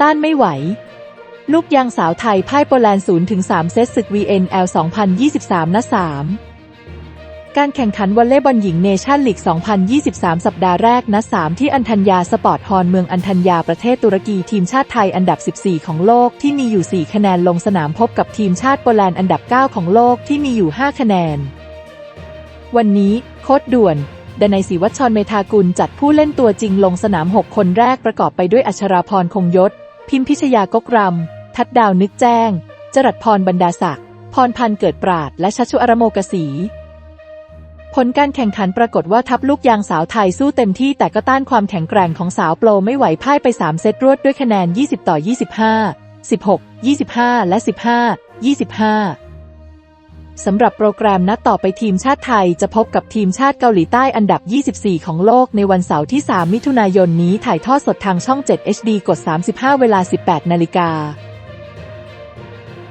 ต้านไม่ไหว ลูกยางสาวไทยพ่ายโปแลนด์0ถึง3เซตศึก VNL 2023นัด3การแข่งขันวอลเลย์บอลหญิงเนชั่นลีก 2023 สัปดาห์แรกนัด3ที่อันทัญญาสปอร์ตฮอลเมืองอันทัญญาประเทศตุรกีทีมชาติไทยอันดับ 14 ของโลกที่มีอยู่ 4 คะแนนลงสนามพบกับทีมชาติโปแลนด์อันดับ 9 ของโลกที่มีอยู่ 5 คะแนน วันนี้โค้ดด่วน ดนัยศรีวัชรเมธากุลจัดผู้เล่นตัวจริงลงสนาม 6 คนแรกประกอบไปด้วยอัชราพรคงยศ พิมพิชยากกรำ ทัดดาวนึกแจ้ง จรัสพรบรรดาศักดิ์ พรพันธ์เกิดปราด และชัชชุอรโมกสีผลการแข่งขันปรากฏว่าทัพลูกยางสาวไทยสู้เต็มที่แต่ก็ต้านความแข็งแกร่งของสาวโปรไม่ไหวพ่ายไป 3 เซตรวดด้วยคะแนน 20 ต่อ 25 16 25 และ 15 25 สำหรับโปรแกรมนัดต่อไปทีมชาติไทยจะพบกับทีมชาติเกาหลีใต้อันดับ 24 ของโลกในวันเสาร์ที่ 3 มิถุนายนนี้ถ่ายทอดสดทางช่อง 7 HD กด 35 เวลา 18 นาฬิกา